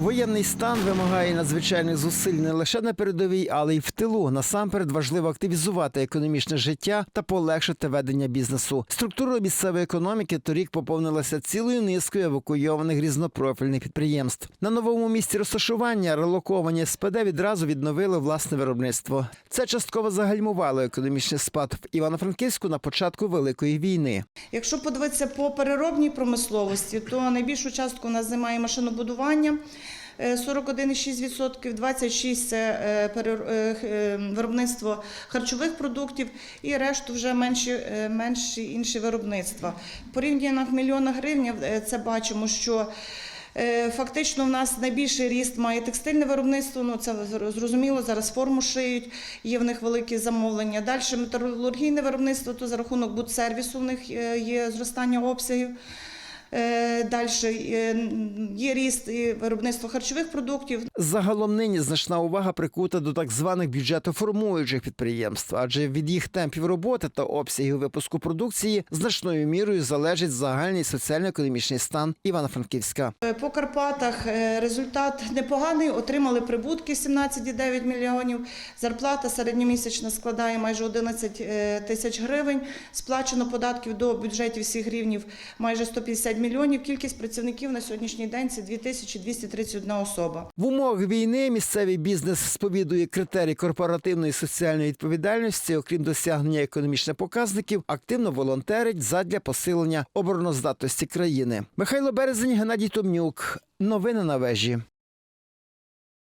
Воєнний стан вимагає надзвичайних зусиль не лише на передовій, але й в тилу. Насамперед важливо активізувати економічне життя та полегшити ведення бізнесу. Структура місцевої економіки торік поповнилася цілою низкою евакуйованих різнопрофільних підприємств. На новому місці розташування релоковані СПД відразу відновили власне виробництво. Це частково загальмувало економічний спад в Івано-Франківську на початку великої війни. Якщо подивитися по переробній промисловості, то найбільшу частку у нас займає машинобудування. Е, 41,6%, 26% – це е, е, е, виробництво харчових продуктів і решту вже менші, е, менші інші виробництва. В порівняннях мільйона гривень е, це бачимо, що Е, Фактично, в нас найбільший ріст має текстильне виробництво. Ну це зрозуміло. Зараз форму шиють, є в них великі замовлення. Далі металургійне виробництво, то за рахунок будсервісу в них е, є зростання обсягів. Далі є ріст і виробництво харчових продуктів. Загалом нині значна увага прикута до так званих бюджетоформуючих підприємств, адже від їх темпів роботи та обсягів випуску продукції значною мірою залежить загальний соціально-економічний стан Івано-Франківська. Е, По Карпатах е, результат непоганий. Отримали прибутки 17,9 мільйонів. Зарплата середньомісячна складає майже 11 е, тисяч гривень. Сплачено податків до бюджетів всіх рівнів майже 150 мільйонів. Кількість працівників на сьогоднішній день це 2231 особа. В умовах війни місцевий бізнес сповідує критерії корпоративної соціальної відповідальності, окрім досягнення економічних показників, активно волонтерить задля посилення обороноздатності країни. Михайло Березень, Геннадій Томнюк. Новини на вежі.